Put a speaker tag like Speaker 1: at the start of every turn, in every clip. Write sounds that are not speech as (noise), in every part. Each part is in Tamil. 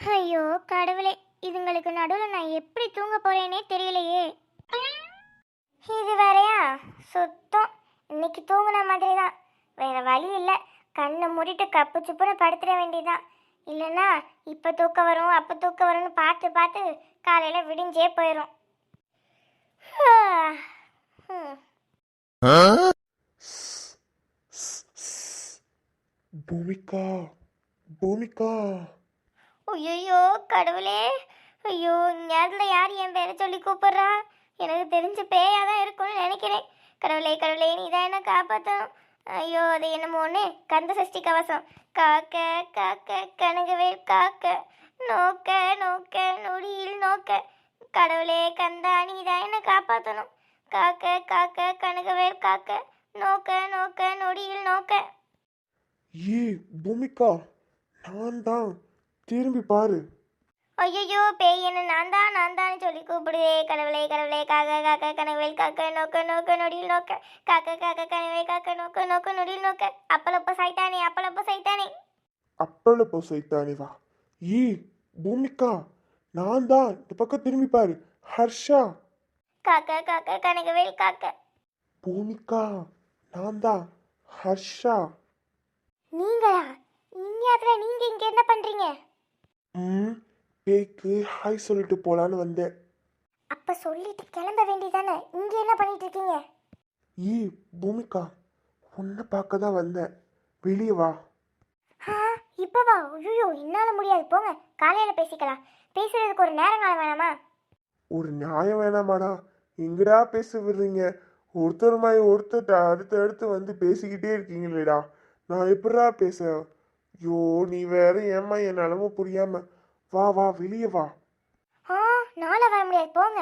Speaker 1: ஐயோ கடவுளே. இதுங்களுக்கு நடுவில் நான் எப்படி தூங்க போறேனே தெரியலையே. இது வேறையா சுத்தம். இன்னைக்கு தூங்குன மாதிரி தான் வேற வழி இல்லை. கண்ணை மூடிட்டு கப்பு சுப்புன்னு படுத்துட வேண்டியதான் இல்லைன்னா இப்போ தூக்கம் வரும் அப்போ தூக்கம் வரும்னு பார்த்து பார்த்து காலையில் விடிஞ்சே போயிடும் ஹம்.
Speaker 2: பூமிகா பூமிகா
Speaker 1: ஐயோ கடவுளே. ஐயோ நேரத்தில் யார் என் பேரை சொல்லி கூப்பிட்றா? எனக்கு தெரிஞ்ச பேயாக தான் இருக்கும்னு நினைக்கிறேன். கடவுளே கடவுளே நீ தான் என்ன காப்பாற்றணும் ஐயோ அது என்னமோ ஒன்று கந்த சஷ்டி கவசம். காக்க காக்க கனகவேல் காக்க. நோக்க நோக்க நொடியில் நோக்க. கடவுளே கந்தா நீ தான் என்ன காப்பாற்றணும் காக்க காக்க கனகவேல் காக்க. நோக்க நோக்க நொடியில் நோக்க.
Speaker 2: ஏ பூமிகா நான் தான் திரும்பி பாரு.
Speaker 1: ஐயோ பேய் என்ன நான் தான் நான் தான் சொல்லி கூப்பிடுதே கடவுளே கடவுளே காக்க காக்க கனவேல் காக்க நோக்க நோக்க நொடியில் நோக்க காக்க காக்க கனவே காக்க நோக்க நோக்க நொடியில் நோக்க அப்பளப்ப சைத்தானே அப்பளப்ப சைத்தானே.
Speaker 2: அப்பளப்போ சைத்தானி வா. ஏ பூமிகா நான் தான் இந்த பக்கம் திரும்பி பாரு. ஹர்ஷா.
Speaker 1: காக்க காக்க கனகவேல் காக்க.
Speaker 2: பூமிகா நான் தான் ஹர்ஷா.
Speaker 1: நீங்களா? இந்தியாத்துல நீங்க இங்க என்ன பண்றீங்க?
Speaker 2: ம் பேய்க்கு ஹாய் சொல்லிட்டு போலான்னு வந்தேன்.
Speaker 1: அப்ப சொல்லிட்டு கிளம்ப வேண்டியதானே? இங்க என்ன பண்ணிட்டு இருக்கீங்க
Speaker 2: ஏ பூமிகா உன்னை பார்க்க தான் வந்தேன். வெளியே வா.
Speaker 1: ஆ இப்பவா ஐயோ என்னால முடியாது. போங்க காலையில பேசிக்கலாம். பேசுறதுக்கு ஒரு நேரம் காலம் வேணாமா?
Speaker 2: ஒரு நியாயம் வேணாமாடா. எங்கடா பேச விடுறீங்க? ஒருத்தர் மாதிரி ஒருத்தர் அடுத்து அடுத்து வந்து பேசிக்கிட்டே இருக்கீங்களேடா. நான் எப்படிடா பேச ஐயோ நீ வேற ஏம்மா என் நிலம புரியாம? வா வா வெளியே வா.
Speaker 1: ஆ நாளை வர முடியாது போங்க.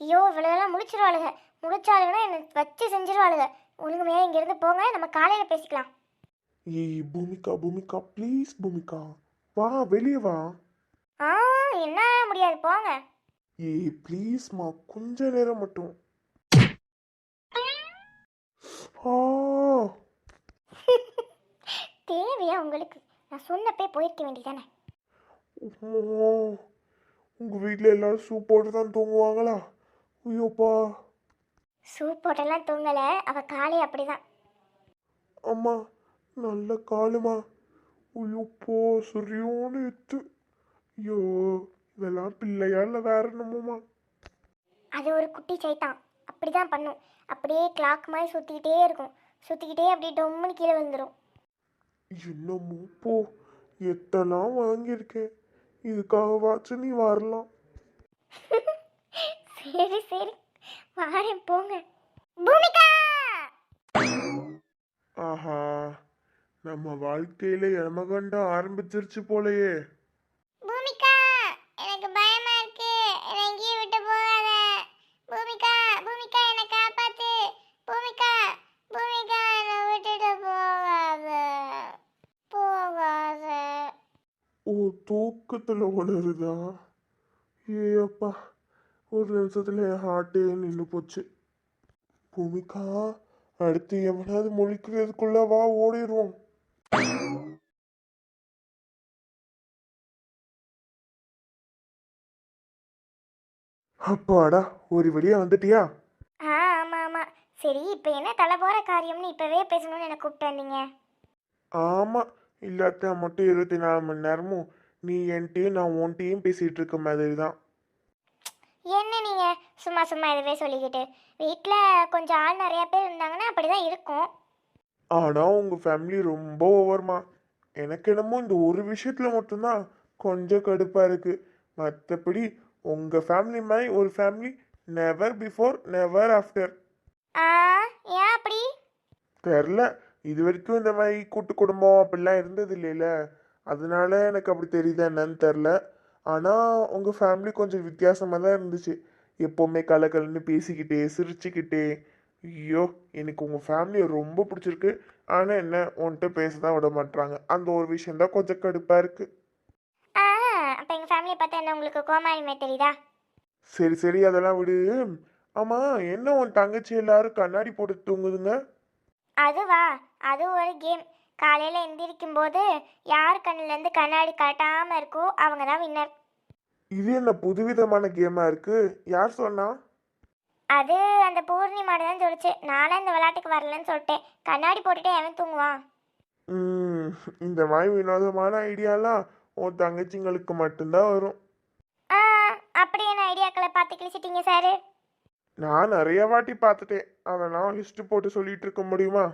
Speaker 1: ஐயோ இவ்வளோலாம் முடிச்சிருவாளுங்க முடிச்சாளுங்கன்னா என்னை வச்சு செஞ்சிருவாளுங்க ஒழுங்குமையாக இங்கேருந்து போங்க நம்ம காலையில் பேசிக்கலாம்.
Speaker 2: ஏய் பூமிகா பூமிகா ப்ளீஸ் பூமிகா. வா வெளியே வா.
Speaker 1: ஆ என்ன முடியாது போங்க.
Speaker 2: ஏய் ப்ளீஸ்மா கொஞ்ச நேரம் மட்டும். ஆ. (laughs)
Speaker 1: தேவையா உங்களுக்கு? நான் சொன்னப்பே போயிருக்க வேண்டியதானே?
Speaker 2: ஓ, உங்க வீட்டில் எல்லாரும் சூப் போட்டு தான் தூங்குவாங்களா? ஐயோப்பா.
Speaker 1: சூப் போட்டெல்லாம் தூங்கலை அவள் காலை அப்படிதான்.
Speaker 2: அம்மா நல்ல காலுமா. ஐயோப்போ சரியோன்னு எத்து. ஐயோ இதெல்லாம் பிள்ளையா இல்லை வேற என்னமோமா?
Speaker 1: அது ஒரு குட்டி சைத்தான். அப்படி தான் பண்ணும். அப்படியே கிளாக் மாதிரி சுற்றிக்கிட்டே இருக்கும். சுற்றிக்கிட்டே அப்படியே டொம்முன்னு கீழே விழுந்துடும்
Speaker 2: என்னமோ போ எத்தெல்லாம் வாங்கியிருக்கேன் இதுக்காகவாச்சும் நீ வரலாம். (laughs)
Speaker 1: சரி சரி. வாரேன் போங்க. பூமிகா!
Speaker 2: ஆஹா நம்ம வாழ்க்கையில எமகண்டம் ஆரம்பிச்சிருச்சு போலயே
Speaker 1: பூமிகா எனக்கு பயமா இருக்கு என்னை எங்கேயும் விட்டு போகாத பூமிகா பூமிகா என்னை காப்பாத்து பூமிகா பூமிகா என்னை விட்டுட்டு போகாத போகாத
Speaker 2: ஓ தூக்கத்துல உணருதா? ஏ அப்பா ஒரு நிமிஷத்துல என் ஹார்ட்டே நின்று போச்சு. பூமிகா அடுத்து எவனாவது முழிக்கிறதுக்குள்ள வா ஓடிடுவோம் அப்பாடா ஒரு வழியா வந்துட்டியா?
Speaker 1: ஆமா ஆமா. சரி இப்போ என்ன தலை போற காரியம்னு இப்பவே பேசணும்னு எனக்கு கூப்பிட்டு வந்தீங்க?
Speaker 2: ஆமா இல்லாட்ட மட்டும் இருபத்தி நாலு மணி நேரமும் நீ என்கிட்டயும் நான் உன்கிட்டயும் பேசிட்டு இருக்க மாதிரி தான்
Speaker 1: என்ன நீங்க சும்மா சும்மா இதுவே சொல்லிக்கிட்டு? வீட்டில் கொஞ்சம் ஆள் நிறைய பேர் இருந்தாங்கன்னா அப்படிதான் இருக்கும்.
Speaker 2: ஆனா உங்க ஃபேமிலி ரொம்ப ஓவர்மா எனக்கு என்னமோ இந்த ஒரு விஷயத்துல மட்டும்தான் கொஞ்சம் கடுப்பா இருக்கு. மற்றபடி உங்க ஃபேமிலி மாதிரி ஒரு family never before never after
Speaker 1: ஆ ஏன் அப்படி?
Speaker 2: தெரில. இது வரைக்கும் இந்த மாதிரி கூட்டு குடும்பம் அப்படிலாம் இருந்தது இல்லைல்ல அதனால எனக்கு அப்படி தெரியுதா என்னன்னு தெரில ஆனால் உங்கள் ஃபேமிலி கொஞ்சம் வித்தியாசமாக தான் இருந்துச்சு. எப்போவுமே கலக்கலன்னு பேசிக்கிட்டே சிரிச்சுக்கிட்டே. ஐயோ எனக்கு உங்கள் ஃபேமிலியை ரொம்ப பிடிச்சிருக்கு. ஆனால் என்ன உன்கிட்ட பேச தான் விட மாட்றாங்க. அந்த ஒரு விஷயந்தான் கொஞ்சம் கடுப்பாக இருக்குது
Speaker 1: ஆ அப்போ எங்கள் ஃபேமிலியை பார்த்தா என்ன உங்களுக்கு கோமாளிமே தெரியுதா?
Speaker 2: சரி சரி அதெல்லாம் விடு. ஆமாம் என்ன உன் தங்கச்சி எல்லாரும் கண்ணாடி போட்டு தூங்குதுங்க?
Speaker 1: அதுவா? அது ஒரு கேம். காலையில் எந்திரிக்கும் போது யார் கண்ணுலேருந்து கண்ணாடி காட்டாமல் இருக்கோ அவங்க தான் வின்னர்
Speaker 2: இது என்ன புதுவிதமான கேமா இருக்கு? யார் சொன்னா?
Speaker 1: அது அந்த பூர்ணிமாடு தான் சொல்லிச்சு. நானும் இந்த விளையாட்டுக்கு வரலன்னு சொல்லிட்டேன். கண்ணாடி போட்டுட்டே அவன் தூங்குவான்?
Speaker 2: ம், இந்த மாதிரி வினோதமான ஐடியாலாம் உன் தங்கச்சிங்களுக்கு மட்டும்தான் வரும்.
Speaker 1: ஆ அப்படி என்ன ஐடியாக்களை பார்த்து கிழிச்சிட்டீங்க சார்?
Speaker 2: நான் நிறைய வாட்டி பார்த்துட்டேன். அதெல்லாம் லிஸ்ட் போட்டு சொல்லிட்டு இருக்க முடியுமா?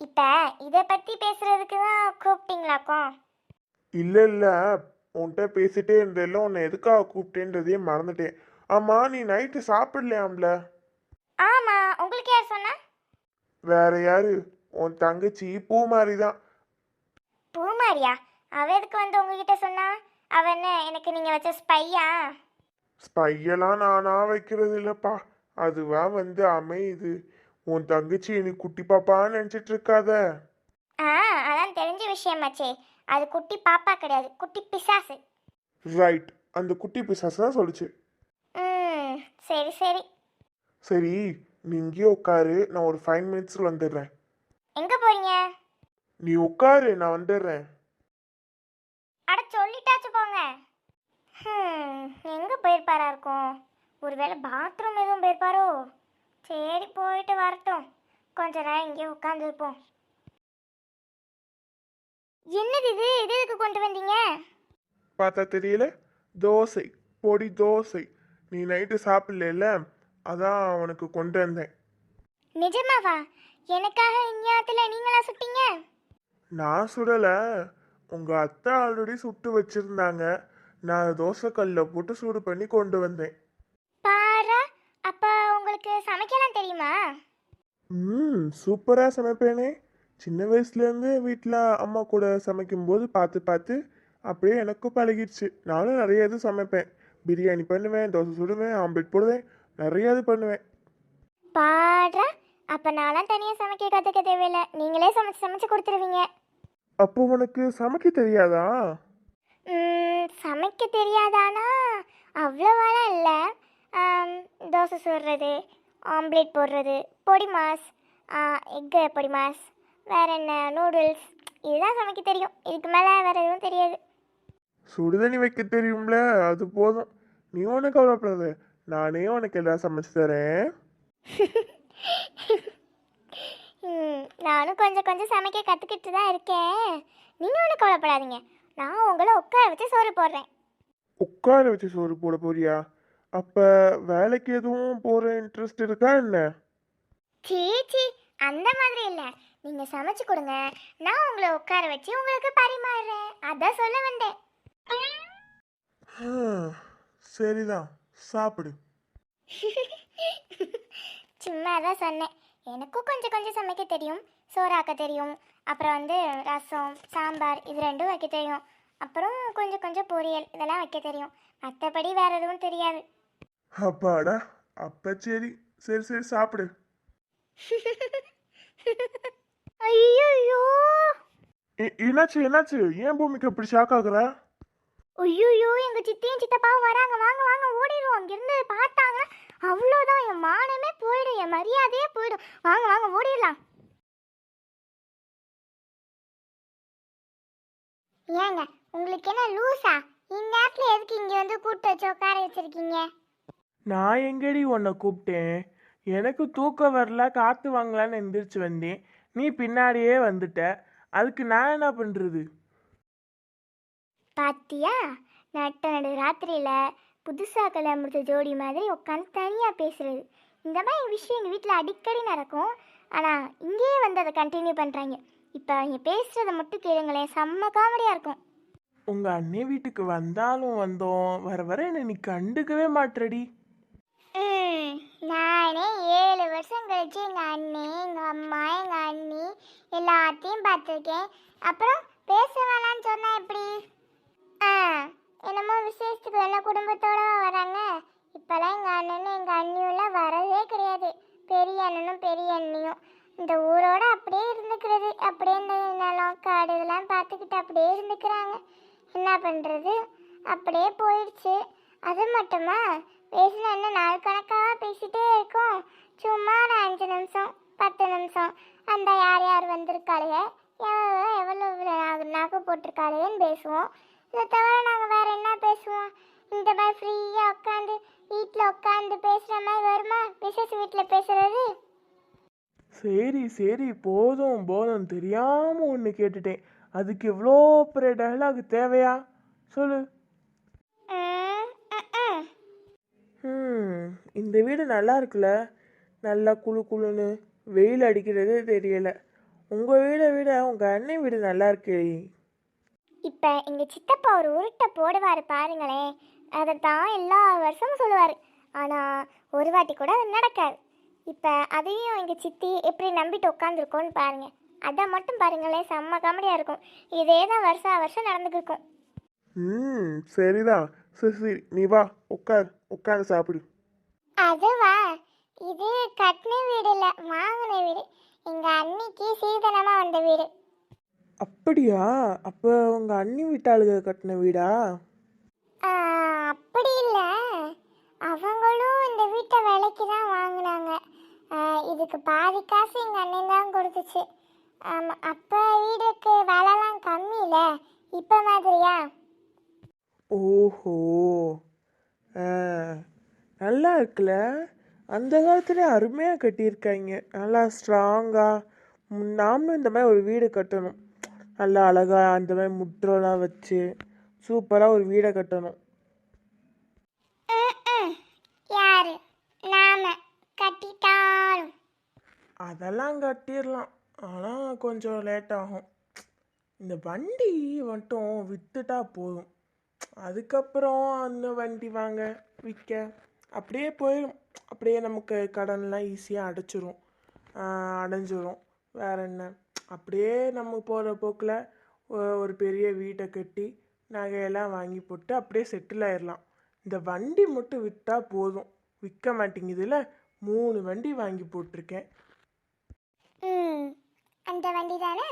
Speaker 1: இப்போ இதை பற்றி பேசுறதுக்கு தான் கூப்பிட்டீங்களாக்கும்?
Speaker 2: இல்ல இல்ல. உன்கிட்ட பேசிட்டே இருந்தேல்ல உன்னை எதுக்காக கூப்பிட்டேன்றதையே மறந்துட்டேன். ஆமா நீ நைட்டு சாப்பிடலையாம்ல?
Speaker 1: ஆமாம் உங்களுக்கு யார் சொன்னா?
Speaker 2: வேற யாரு? உன் தங்கச்சி பூ மாதிரி தான்
Speaker 1: பூமாரியா? அவ எதுக்கு வந்து உங்ககிட்ட சொன்னா? அவ என்ன எனக்கு நீங்கள் வச்ச ஸ்பையா?
Speaker 2: ஸ்பையெல்லாம் நானா வைக்கிறது இல்லப்பா அதுவா வந்து அமையுது. உன் தங்கச்சி நீ குட்டி பாப்பான்னு நினைச்சிட்டு இருக்காத.
Speaker 1: ஆ அதான் தெரிஞ்ச விஷயமாச்சே அது குட்டி பாப்பா கிடையாது குட்டி பிசாசு.
Speaker 2: ரைட் அந்த குட்டி பிசாசு தான் சொல்லுச்சு.
Speaker 1: ம் சரி சரி.
Speaker 2: சரி நீ இங்கேயே உட்காரு நான் ஒரு ஃபைவ் மினிட்ஸில் வந்துடுறேன்.
Speaker 1: எங்கே போறீங்க?
Speaker 2: நீ உட்காரு நான் வந்துடுறேன்.
Speaker 1: அட சொல்லிட்டாச்சு போங்க. ஹம், எங்க போயிருப்பாரா இருக்கும்? ஒருவேளை பாத்ரூம் எதுவும் போயிருப்பாரோ? சரி போயிட்டு வரட்டும். கொஞ்ச நேரம் இங்கே உட்காந்துருப்போம் என்னது இது? இது எதுக்கு கொண்டு வந்தீங்க?
Speaker 2: பார்த்தா தெரியல. தோசை. பொடி தோசை. நீ நைட்டு சாப்பிடல அதான் அவனுக்கு கொண்டு வந்தேன்.
Speaker 1: நிஜமாவா? எனக்காக இந்நேரத்தில் நீங்களா சுட்டீங்க?
Speaker 2: நான் சுடலை. உங்கள் அத்தை ஆல்ரெடி சுட்டு வச்சுருந்தாங்க. நான் தோசைக்கல்லில் போட்டு சூடு பண்ணி கொண்டு வந்தேன்
Speaker 1: பாரா அப்போ உங்களுக்கு தெரியுமா
Speaker 2: ம் சூப்பராக சமைப்பேனே. சின்ன வயசுலேருந்து வீட்டில் அம்மா கூட சமைக்கும்போது பார்த்து பார்த்து அப்படியே எனக்கும் பழகிடுச்சு. நானும் நிறைய இது சமைப்பேன். பிரியாணி பண்ணுவேன் தோசை சுடுவேன் ஆம்லெட் போடுவேன் நிறைய இது பண்ணுவேன்.
Speaker 1: பாரா அப்போ நான்லாம் தனியாக சமைக்க கற்றுக்க தேவையில்லை. நீங்களே சமைச்சு சமைச்சு கொடுத்துருவீங்க.
Speaker 2: அப்போ உனக்கு சமைக்க தெரியாதா?
Speaker 1: ம், சமைக்க தெரியாதானா? அவ்வளோவாலாம் இல்லை. தோசை சுடுறது ஆம்லேட் போடுறது பொடி மாஸ் எக்கு பொடி மாஸ் வேற என்ன நூடுல்ஸ் இதுதான் சமைக்க தெரியும். இதுக்கு மேலே வேற எதுவும் தெரியாது.
Speaker 2: சுடுதண்ணி வைக்க தெரியும்ல அது போதும். நீ ஒன்றும் கவலைப்படாத நானே உனக்கு எல்லாம் சமைச்சு தரேன்.
Speaker 1: நானும் கொஞ்சம் கொஞ்சம் சமைக்க கற்றுக்கிட்டு தான் இருக்கேன். நீங்கள் ஒன்றும் கவலைப்படாதீங்க. நான் உங்களை உட்கார வச்சு சோறு போடுறேன்.
Speaker 2: உட்கார வச்சு சோறு போட போறியா? அப்போ வேலைக்கு எதுவும் போகிற இன்ட்ரெஸ்ட் இருக்கா என்ன?
Speaker 1: சீ சீ அந்த மாதிரி இல்லை. நீங்கள் சமைச்சு கொடுங்க. நான் உங்களை உட்கார வச்சு உங்களுக்கு பரிமாறுறேன். அதான் சொல்ல வந்தேன்.
Speaker 2: சரிதான். சாப்பிடு. (laughs)
Speaker 1: சும்மா தான் சொன்னேன். எனக்கும் கொஞ்சம் கொஞ்சம் சமைக்க தெரியும். சோறாக்க தெரியும். அப்புறம் வந்து ரசம் சாம்பார் இது ரெண்டும் வைக்க தெரியும். அப்புறம் கொஞ்சம் கொஞ்சம் பொரியல் இதெல்லாம் வைக்க தெரியும். மற்றபடி வேற எதுவும் தெரியாது.
Speaker 2: அப்பாடா அப்ப சரி. சரி சரி சாப்பிடு.
Speaker 1: ஐயோ
Speaker 2: என்னாச்சு என்னாச்சு? ஏன் பூமிக்கு இப்படி ஷாக் ஆகுற?
Speaker 1: ஐயோ எங்க சித்தியும் சித்தப்பாவும் வராங்க. வாங்க வாங்க ஓடிடுவோம். அங்கிருந்து பார்த்தாங்க. அவ்வளோதான் என் மானமே போயிடும். என் மரியாதையே போயிடும். வாங்க வாங்க ஓடிடலாம். ஏங்க உங்களுக்கு என்ன லூசா? இந்நேரத்தில் எதுக்கு இங்கே வந்து கூப்பிட்டு வச்சு உட்கார வச்சிருக்கீங்க?
Speaker 3: நான் எங்கடி உன்னை கூப்பிட்டேன்? எனக்கு தூக்கம் வரல காற்று வாங்கலான்னு எந்திரிச்சு வந்தேன். நீ பின்னாடியே வந்துட்ட. அதுக்கு நான் என்ன பண்ணுறது
Speaker 1: பாத்தியா? நட்ட நடு ராத்திரியில் புதுசாக கல்யாணம் முடிச்ச ஜோடி மாதிரி உட்காந்து தனியாக பேசுறது. இந்த மாதிரி விஷயம் எங்கள் வீட்டில் அடிக்கடி நடக்கும். ஆனால் இங்கேயே வந்து அதை கண்டினியூ பண்ணுறாங்க இப்போ அவங்க பேசுகிறத மட்டும் கேளுங்களேன். செம்ம காமெடியாக இருக்கும்.
Speaker 3: உங்கள் அண்ணே வீட்டுக்கு வந்தாலும் வந்தோம். வர வர என்னை நீ கண்டுக்கவே மாட்டடி
Speaker 1: ம், நானே ஏழு வருஷம் கழிச்சு எங்கள் அண்ணி எங்கள் அம்மா எங்கள் அண்ணி எல்லாத்தையும் பார்த்துருக்கேன். அப்புறம் பேச வேணான்னு சொன்னால் எப்படி? ஆ என்னமோ விசேஷத்துக்கு எல்லாம் குடும்பத்தோட வராங்க. இப்போல்லாம் எங்கள் அண்ணனும் எங்கள் அண்ணியும் வரதே கிடையாது. பெரிய அண்ணனும் பெரிய அண்ணியும். இந்த ஊரோட அப்படியே இருந்துக்கிறது அப்படியே இந்த நிலம் காடு இதெல்லாம் பார்த்துக்கிட்டு அப்படியே இருந்துக்கிறாங்க. என்ன பண்ணுறது அப்படியே போயிடுச்சு. அது மட்டுமா? பேசினா என்ன நாள் கணக்காக பேசிட்டே இருக்கோம். சும்மா ஒரு அஞ்சு நிமிஷம் பத்து நிமிஷம் அந்த யார் யார் வந்திருக்காளுங்க எவ்வளோ எவ்வளோ நகை போட்டிருக்காருன்னு பேசுவோம். இதை தவிர நாங்கள் வேற என்ன பேசுவோம்? இந்த மாதிரி ஃப்ரீயாக உட்காந்து வீட்டில் உட்காந்து பேசுகிற மாதிரி வருமா? விசேஷ வீட்டில் பேசுறது?
Speaker 3: சரி சரி போதும் போதும். தெரியாம ஒன்று கேட்டுட்டேன். அதுக்கு இவ்வளோ பெரிய டயலாக் தேவையா? சொல்லு. ம் இந்த வீடு நல்லா இருக்குல்ல? நல்லா குளு குளுன்னு வெயில் அடிக்கிறதே தெரியல. உங்கள் வீடை விட உங்கள் அண்ணன் வீடு நல்லா இருக்கே.
Speaker 1: இப்போ எங்கள் சித்தப்பா ஒரு உருட்டை போடுவார் பாருங்களேன் அதை தான் எல்லா வருஷமும் சொல்லுவார். ஆனால் ஒரு வாட்டி கூட அது நடக்காது. இப்போ அதையும் எங்கள் சித்தி எப்படி நம்பிட்டு உட்காந்துருக்கோன்னு பாருங்க. அதை மட்டும் பாருங்களேன் செம்ம காமெடியாக இருக்கும். இதே தான் வருஷா வருஷம் நடந்துக்கிருக்கும்
Speaker 2: ம் சரிதான். சரி சரி நீ வா உட்கார். உட்காந்து சாப்பிடு.
Speaker 1: அதுவா? இது கட்டின வீடு இல்லை வாங்கின வீடு. எங்கள் அன்னிக்கு சீதனமாக வந்த வீடு.
Speaker 3: அப்படியா? அப்போ உங்கள் அண்ணி வீட்டாளுக கட்டின வீடா?
Speaker 1: ஆ, அப்படி இல்லை. அவங்களும் இந்த வீட்டை விலைக்கு தான் வாங்கினாங்க. இதுக்கு பாதி காசு எங்கள் அண்ணன் தான் கொடுத்துச்சு. ஆமாம் அப்போ வீடுக்கு விலைலாம் கம்மி இல்லை? இப்போ மாதிரியா?
Speaker 3: ஓஹோ. நல்லா இருக்குல்ல? அந்த காலத்துல அருமையாக கட்டியிருக்காங்க. நல்லா ஸ்ட்ராங்காக நாமளும் இந்த மாதிரி ஒரு வீடு கட்டணும். நல்லா அழகா அந்த மாதிரி முற்றம்லாம் வச்சு சூப்பராக ஒரு வீடை கட்டணும்.
Speaker 1: யாரு? நாம கட்டிட்டாலும்.
Speaker 3: அதெல்லாம் கட்டிடலாம். ஆனால் கொஞ்சம் லேட் ஆகும். இந்த வண்டி மட்டும் வித்துட்டா போதும். அதுக்கப்புறம் அந்த வண்டி வாங்க விற்க. அப்படியே போயிடும் அப்படியே நமக்கு கடன்லாம் ஈஸியாக அடைச்சிரும். அடைஞ்சிரும். வேற என்ன? அப்படியே நம்ம போகிற போக்கில் ஒரு பெரிய வீட்டை கட்டி நகையெல்லாம் வாங்கி போட்டு அப்படியே செட்டில் ஆயிடலாம் இந்த வண்டி மட்டும் விற்றா போதும். விற்க மாட்டேங்குதுல. மூணு வண்டி வாங்கி போட்டிருக்கேன்.
Speaker 1: அந்த வண்டி தானே?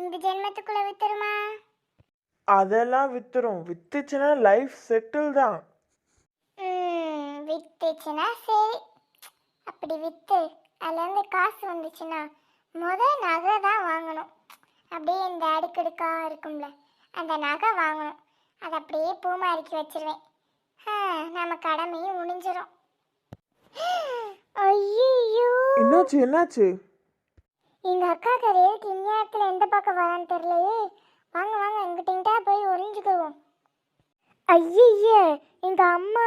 Speaker 1: இந்த ஜென்மத்துக்குள்ள வித்துருமா?
Speaker 3: அதெல்லாம் வித்துரும். வித்துச்சுன்னா லைஃப் செட்டில் தான்.
Speaker 1: ம் வித்துச்சுன்னா சரி. அப்படி வித்து அதுலேருந்து காசு வந்துச்சுன்னா முத நகை தான் வாங்கணும். அப்படியே இந்த அடுக்கடுக்கா இருக்கும்ல அந்த நகை வாங்கணும். அதை அப்படியே பூமாரிக்கு வச்சிருவேன். ஆ, நம்ம கடமையும் முடிஞ்சிரும். ஐயோ
Speaker 3: என்னாச்சு என்னாச்சு?
Speaker 1: எங்க அக்கா கரையில் இந்நேரத்தில் எந்த பக்கம் வரான்னு தெரியலையே. வாங்க வாங்க எங்கிட்ட போய் ஒளிஞ்சுக்குவோம் ஐயே எங்க அம்மா.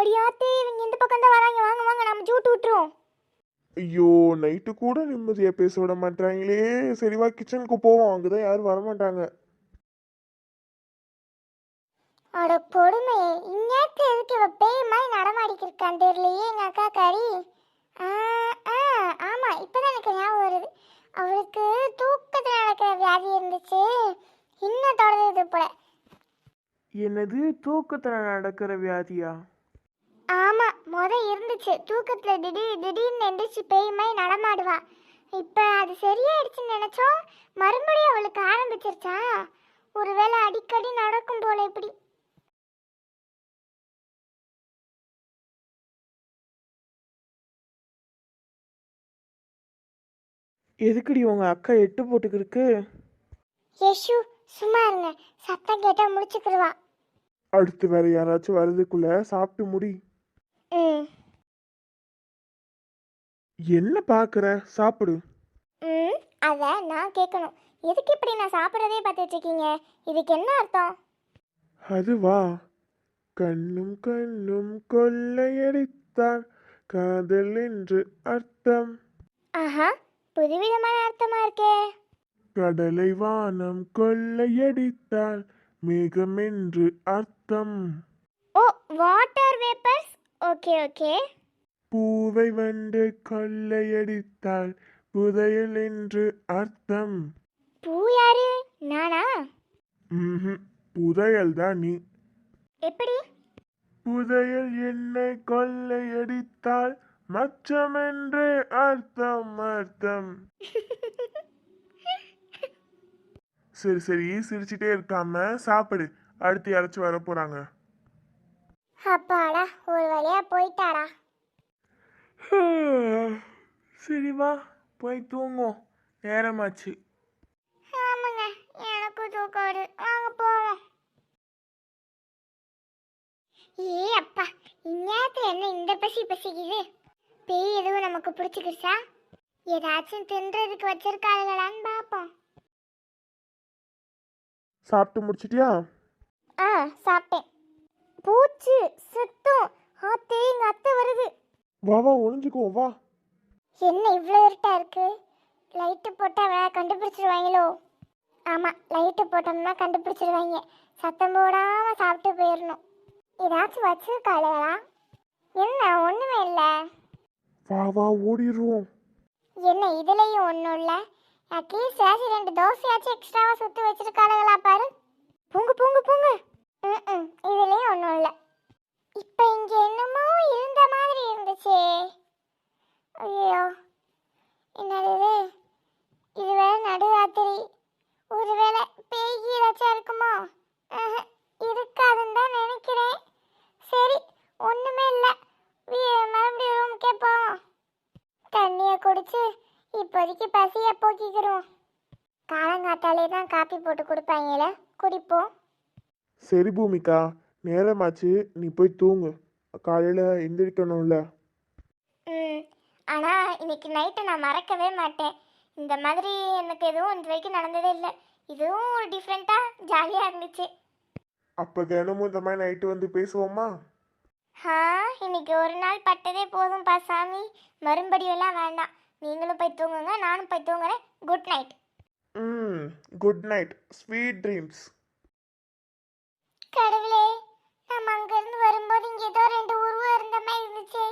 Speaker 1: அடியாத்தே இவங்க இந்த பக்கம் தான் வராங்க. வாங்க வாங்க நம்ம ஜூட்டு விட்டுருவோம்.
Speaker 2: ஐயோ நைட்டு கூட நிம்மதியாக பேச விட மாட்டாங்களே சரிவா கிச்சனுக்கு போவோம். அங்கே தான் யாரும் வரமாட்டாங்க
Speaker 1: அட கொடுமை இந்நேரத்தில் எதுக்கு இவ பேய் மாதிரி நடமாடிக்கிருக்கான்னு தெரியலையே எங்க அக்கா கறி. ஆ ஆ ஆமா இப்பதான் எனக்கு ஞாபகம் வருது. அவளுக்கு தூக்கத்தில் நடக்கிற வியாதி இருந்துச்சு. இன்னும் தொடருது போல.
Speaker 3: என்னது? தூக்கத்தில் நடக்கிற வியாதியா?
Speaker 1: ஆமா முத இருந்துச்சு. தூக்கத்துல திடீர் திடீர்னு எந்திரிச்சு பேய் மாதிரி நடமாடுவா. இப்ப அது சரியாயிடுச்சுன்னு நினைச்சோம். மறுபடியும் அவளுக்கு ஆரம்பிச்சிருச்சா? ஒருவேளை அடிக்கடி நடக்கும் போல இப்படி.
Speaker 3: எதுக்குடி உங்க அக்கா எட்டு போட்டுக்கிருக்கு?
Speaker 1: யேசு சும்மா இருங்க. சத்தம் கேட்டா முடிச்சுக்கிடுவா
Speaker 2: அடுத்து வேற யாராச்சும் வர்றதுக்குள்ள சாப்பிட்டு முடி.
Speaker 1: ம்.
Speaker 2: என்ன பார்க்குற சாப்பிடு.
Speaker 1: ம் அதை நான் கேட்கணும் எதுக்கு இப்படி நான் சாப்பிட்றதே பார்த்துட்டு இருக்கீங்க இதுக்கு என்ன அர்த்தம்?
Speaker 2: அதுவா? கண்ணும் கண்ணும் கொள்ளையடித்தான் காதல் என்று அர்த்தம்.
Speaker 1: ஆஹா புதுவிதமான அர்த்தமா இருக்கே.
Speaker 2: கடலை வானம் கொள்ளையடித்தால் மேகம் என்று அர்த்தம்.
Speaker 1: ஓ வாட்டர் வேப்பர்ஸ் ஓகே ஓகே
Speaker 2: பூவை வந்து கொள்ளையடித்தால் புதையல் என்று அர்த்தம்.
Speaker 1: பூ யாரு? நானா?
Speaker 2: ம்ஹும். புதையல் தான் நீ.
Speaker 1: எப்படி?
Speaker 2: புதையல் என்னை கொள்ளையடித்தால் மச்சம் என்று அர்த்தம் அர்த்தம். (laughs) சரி சரி. சிரிச்சிட்டே இருக்காம சாப்பிடு. அடுத்து யாராச்சும் வர போறாங்க.
Speaker 1: அப்பாடா ஒரு வழியா போயிட்டாடா. (sighs)
Speaker 3: சரி வா போய் தூங்குவோம் நேரமாச்சு.
Speaker 1: தூக்கம் வருது. வாங்க போவோம். ஏ அப்பா இந்நேரத்துல என்ன இந்த பசி பசிக்குது? பேய் எதுவும் நமக்கு பிடிச்சிக்கிடுச்சா? ஏதாச்சும் தின்றதுக்கு வச்சிருக்காளுகளான்னு பார்ப்போம்.
Speaker 2: சாப்பிட்டு முடிச்சிட்டியா?
Speaker 1: ஆ சாப்பிட்டேன். பூச்சி சுத்தம் ஆத்தே எங்க அத்தை வருது.
Speaker 2: வா வா ஒளிஞ்சுக்கோ வா.
Speaker 1: என்ன இவ்வளோ இருட்டா இருக்கு? லைட்டு போட்டால் வேற கண்டுபிடிச்சிருவாங்களோ? ஆமாம் லைட்டு போட்டோம்னா கண்டுபிடிச்சிருவாங்க. சத்தம் போடாமல் சாப்பிட்டு போயிடணும் ஏதாச்சும் வச்சிருக்காளுகளா? என்ன ஒன்றுமே இல்லை.
Speaker 2: வா வா ஓடிடுவோம்
Speaker 1: என்ன இதுலேயும் ஒன்றும் இல்லை? அட்லீஸ்ட் ரெண்டு தோசையாச்சும் எக்ஸ்ட்ராவாக சுற்றி வச்சிருக்காளுங்களா பாரு. பூங்கு பூங்கு பூங்கு. ம் இதுலேயும் ஒன்றும் இல்லை. இப்போ இங்கே என்னமோ இருந்த மாதிரி இருந்துச்சே. ஐயோ என்னது இது? இது வேற நடுராத்திரி. ஒருவேளை பேய் ஏதாச்சும் இருக்குமோ? ஆஹா, இருக்காதுன்னு தான் நினைக்கிறேன். சரி ஒன்றுமே இல்லை. மறுபடியும் ரூமுக்கே போவோம். தண்ணியை குடிச்சு இப்போதைக்கு பசியை போக்கிக்கிறோம் காலங்காத்தாலே தான் காப்பி போட்டு கொடுப்பாங்கல்ல குடிப்போம்.
Speaker 2: சரி பூமிகா நேரமாச்சு நீ போய் தூங்கு. காலையில் எந்திரிக்கணும்ல.
Speaker 1: ம் ஆனால் இன்னைக்கு நைட்டு நான் மறக்கவே மாட்டேன். இந்த மாதிரி எனக்கு எதுவும் இது வரைக்கும் நடந்ததே இல்லை. இதுவும் ஒரு டிஃப்ரெண்ட்டாக ஜாலியாக இருந்துச்சு.
Speaker 2: அப்போ தினமும் இந்த மாதிரி நைட்டு வந்து பேசுவோமா?
Speaker 1: ஆ இன்னைக்கு ஒரு நாள் பட்டதே போதும்ப்பா சாமி. மறுபடியும் எல்லாம் வேண்டாம். நீங்களும் போய் தூங்குங்க நானும் போய் தூங்குறேன். குட் நைட்
Speaker 2: ம் குட் நைட் ஸ்வீட் ட்ரீம்ஸ்
Speaker 1: கடவுளே நம்ம அங்கிருந்து வரும்போது இங்க ஏதோ ரெண்டு உருவம் இருந்த மாதிரி இருந்துச்சு.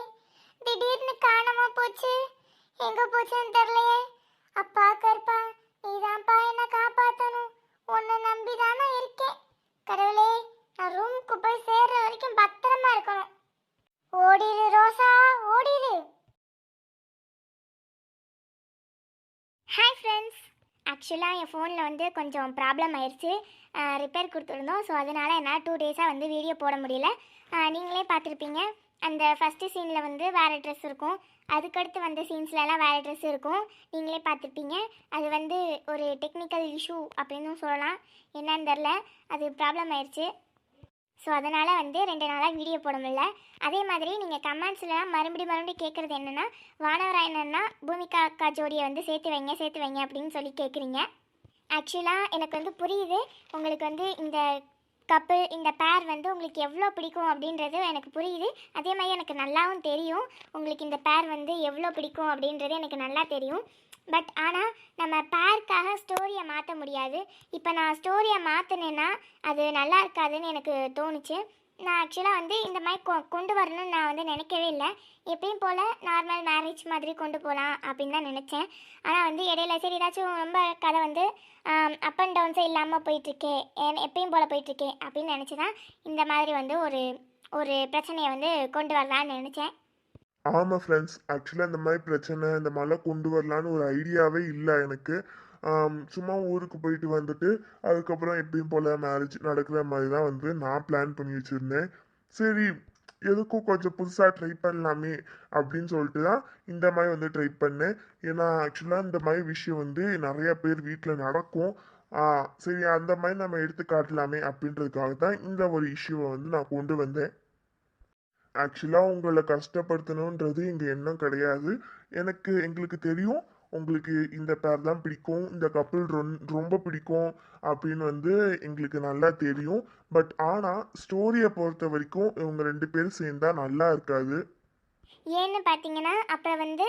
Speaker 1: திடீர்னு காணாம போச்சு. எங்க போச்சுன்னு தெரியலையே. அப்பா கருப்பா நீதான்ப்பா என்ன காப்பாத்தணும். உன்னை நம்பி தானே இருக்கேன். கடவுளே நான் ரூமுக்கு போய் சேர்ற வரைக்கும் பத்திரமா இருக்கணும். ஓடிரு ரோசா ஓடிரு. ஹாய் ஃப்ரெண்ட்ஸ் ஆக்சுவலாக என் ஃபோனில் வந்து கொஞ்சம் ப்ராப்ளம் ஆயிடுச்சு ரிப்பேர் கொடுத்துருந்தோம். ஸோ அதனால் என்னால் டூ டேஸாக வந்து வீடியோ போட முடியல. நீங்களே பார்த்துருப்பீங்க. அந்த ஃபஸ்ட்டு சீனில் வந்து வேறு ட்ரெஸ் இருக்கும். அதுக்கடுத்து வந்த சீன்ஸ்லலாம் வேறு ட்ரெஸ் இருக்கும். நீங்களே பார்த்துருப்பீங்க. அது வந்து ஒரு டெக்னிக்கல் இஷ்யூ அப்படின்னு சொல்லலாம். என்னன்னு தெரில அது ப்ராப்ளம் ஆயிடுச்சு ஸோ அதனால் வந்து ரெண்டு நாளாக வீடியோ போட முடியல அதே மாதிரி நீங்கள் கமெண்ட்ஸ்லாம் மறுபடியும் மறுபடியும் கேட்குறது என்னென்னா வானவராயணன்னா பூமிகா அக்கா ஜோடியை வந்து சேர்த்து வைங்க சேர்த்து வைங்க அப்படின்னு சொல்லி கேட்குறீங்க ஆக்சுவலாக எனக்கு வந்து புரியுது. உங்களுக்கு வந்து இந்த கப்பிள் இந்த பேர் வந்து உங்களுக்கு எவ்வளோ பிடிக்கும் அப்படின்றது எனக்கு புரியுது. அதே மாதிரி எனக்கு நல்லாவும் தெரியும். உங்களுக்கு இந்த பேர் வந்து எவ்வளோ பிடிக்கும் அப்படின்றது எனக்கு நல்லா தெரியும். பட் ஆனால் நம்ம பேருக்காக ஸ்டோரியை மாற்ற முடியாது. இப்போ நான் ஸ்டோரியை மாற்றினேன்னா அது நல்லா இருக்காதுன்னு எனக்கு தோணுச்சு. நான் ஆக்சுவலாக வந்து இந்த மாதிரி கொ கொண்டு வரணும்னு நான் வந்து நினைக்கவே இல்லை. எப்பயும் போல் நார்மல் மேரேஜ் மாதிரி கொண்டு போகலாம் அப்படின்னு தான் நினச்சேன். ஆனால் வந்து இடையில சரி ஏதாச்சும் ரொம்ப கதை வந்து அப் அண்ட் டவுன்ஸே இல்லாமல் போயிட்டுருக்கே எப்பயும் போல் போயிட்டுருக்கே அப்படின்னு நினச்சி தான் இந்த மாதிரி வந்து ஒரு ஒரு பிரச்சனையை வந்து கொண்டு வரலான்னு நினச்சேன்.
Speaker 2: ஆமாம் ஃப்ரெண்ட்ஸ் ஆக்சுவலாக இந்த மாதிரி பிரச்சனை இந்த மாதிரிலாம் கொண்டு வரலான்னு ஒரு ஐடியாவே இல்லை எனக்கு. சும்மா ஊருக்கு போயிட்டு வந்துட்டு அதுக்கப்புறம் எப்பயும் போல் மேரேஜ் நடக்கிற மாதிரி தான் வந்து நான் பிளான் பண்ணி வச்சுருந்தேன். சரி எதுக்கும் கொஞ்சம் புதுசாக ட்ரை பண்ணலாமே அப்படின்னு சொல்லிட்டு தான் இந்த மாதிரி வந்து ட்ரை பண்ணேன். ஏன்னா ஆக்சுவலாக இந்த மாதிரி விஷயம் வந்து நிறைய பேர் வீட்டில் நடக்கும். சரி அந்த மாதிரி நம்ம எடுத்து காட்டலாமே அப்படின்றதுக்காக தான் இந்த ஒரு இஷ்யூவை வந்து நான் கொண்டு வந்தேன். ஆக்சுவலாக உங்களை கஷ்டப்படுத்தணுன்றது எங்கள் எண்ணம் கிடையாது. எனக்கு எங்களுக்கு தெரியும். உங்களுக்கு இந்த பேர் தான் பிடிக்கும் இந்த கப்பல் ரொம்ப பிடிக்கும் அப்படின்னு வந்து எங்களுக்கு நல்லா தெரியும். பட் ஆனால் ஸ்டோரியை பொறுத்த வரைக்கும் இவங்க ரெண்டு பேரும் சேர்ந்தா நல்லா இருக்காது.
Speaker 1: ஏன்னு பார்த்தீங்கன்னா அப்புறம் வந்து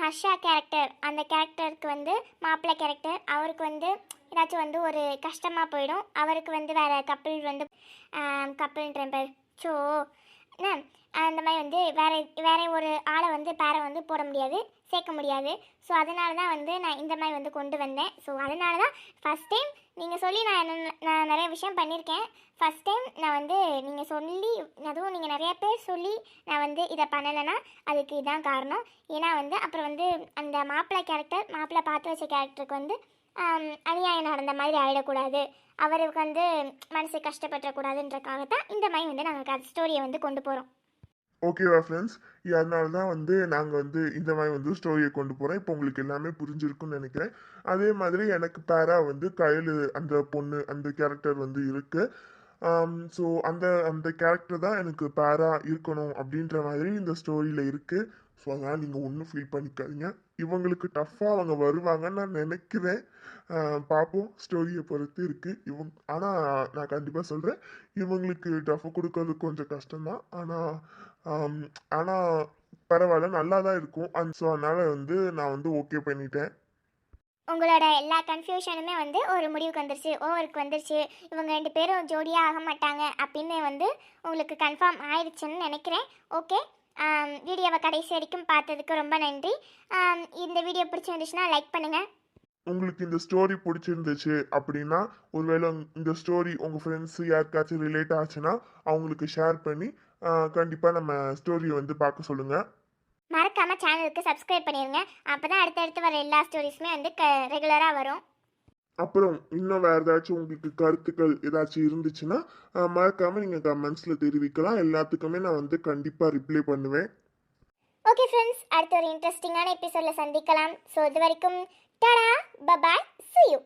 Speaker 1: ஹர்ஷா கேரக்டர் அந்த கேரக்டருக்கு வந்து மாப்பிள்ளை கேரக்டர் அவருக்கு வந்து ஏதாச்சும் வந்து ஒரு கஷ்டமாக போயிடும். அவருக்கு வந்து வேறு கப்பல் வந்து கப்பல்ன்ற பேர் ஸோ அந்த மாதிரி வந்து வேற வேற ஒரு ஆளை வந்து பேரை வந்து போட முடியாது சேர்க்க முடியாது. ஸோ அதனால தான் வந்து நான் இந்த மாதிரி வந்து கொண்டு வந்தேன். ஸோ அதனால தான் ஃபஸ்ட் டைம் நீங்கள் சொல்லி நான் நான் நிறைய விஷயம் பண்ணியிருக்கேன். ஃபஸ்ட் டைம் நான் வந்து நீங்கள் சொல்லி அதுவும் நீங்கள் நிறைய பேர் சொல்லி நான் வந்து இதை பண்ணலைன்னா அதுக்கு இதான் காரணம். ஏன்னா வந்து அப்புறம் வந்து அந்த மாப்பிள்ளை கேரக்டர் மாப்பிள்ளை பார்த்து வச்ச கேரக்டருக்கு வந்து அநியாயம் நடந்த மாதிரி ஆகிடக்கூடாது அவருக்கு வந்து மனசு கஷ்டப்பட்டுறக்கூடாதுன்றக்காகத்தான் இந்த மாதிரி வந்து நாங்கள் ஸ்டோரியை வந்து கொண்டு போகிறோம்
Speaker 2: ஓகேவா ஃப்ரெண்ட்ஸ் அதனால தான் வந்து நாங்கள் வந்து இந்த மாதிரி வந்து ஸ்டோரியை கொண்டு போகிறோம் இப்போ உங்களுக்கு எல்லாமே புரிஞ்சிருக்குன்னு நினைக்கிறேன். அதே மாதிரி எனக்கு பேரா வந்து கையில் அந்த பொண்ணு அந்த கேரக்டர் வந்து இருக்குது ஸோ அந்த அந்த கேரக்டர் தான் எனக்கு பேரா இருக்கணும் அப்படின்ற மாதிரி இந்த ஸ்டோரியில் இருக்குது ஸோ அதனால் நீங்கள் ஒன்றும் ஃபீல் பண்ணிக்காதீங்க. இவங்களுக்கு டஃப்பாக அவங்க வருவாங்கன்னு நான் நினைக்கிறேன். பார்ப்போம் ஸ்டோரியை பொறுத்து இருக்குது இவங்க ஆனால் நான் கண்டிப்பாக சொல்கிறேன் இவங்களுக்கு டஃப் கொடுக்கறது கொஞ்சம் கஷ்டம்தான். ஆனால் ஆனால் பரவாயில்ல நல்லா தான் இருக்கும். அண்ட் ஸோ அதனால் வந்து நான் வந்து ஓகே பண்ணிட்டேன்.
Speaker 1: உங்களோட எல்லா கன்ஃபியூஷனுமே வந்து ஒரு முடிவுக்கு வந்துருச்சு ஓவருக்கு வந்துருச்சு. இவங்க ரெண்டு பேரும் ஜோடியாக ஆக மாட்டாங்க அப்படின்னு வந்து உங்களுக்கு கன்ஃபார்ம் ஆயிடுச்சுன்னு நினைக்கிறேன். ஓகே வீடியோவை கடைசி வரைக்கும் பார்த்ததுக்கு ரொம்ப நன்றி. இந்த வீடியோ பிடிச்சிருந்துச்சுன்னா லைக் பண்ணுங்கள்
Speaker 2: உங்களுக்கு இந்த ஸ்டோரி பிடிச்சிருந்துச்சு அப்படின்னா ஒருவேளை இந்த ஸ்டோரி உங்கள் ஃப்ரெண்ட்ஸ் யாருக்காச்சும் ரிலேட் ஆச்சுன்னா அவங்களுக்கு ஷேர் பண்ணி கண்டிப்பாக நம்ம ஸ்டோரியை வந்து பார்க்க சொல்லுங்கள்
Speaker 1: மறக்காமல் சேனலுக்கு சப்ஸ்கிரைப் பண்ணிடுங்க அப்போ தான் அடுத்தடுத்து வர எல்லா ஸ்டோரிஸுமே வந்து க ரெகுலராக வரும்.
Speaker 2: அப்புறம் இன்னும் வேறு ஏதாச்சும் உங்களுக்கு கருத்துக்கள் ஏதாச்சும் இருந்துச்சுன்னா மறக்காமல் நீங்கள் கமெண்ட்ஸில் தெரிவிக்கலாம். எல்லாத்துக்குமே நான் வந்து கண்டிப்பாக ரிப்ளை பண்ணுவேன்.
Speaker 1: ஓகே ஃப்ரெண்ட்ஸ் அடுத்த ஒரு இன்ட்ரெஸ்டிங்கான எபிசோடில் சந்திக்கலாம். ஸோ இது வரைக்கும் டடா பபாய் சி யூ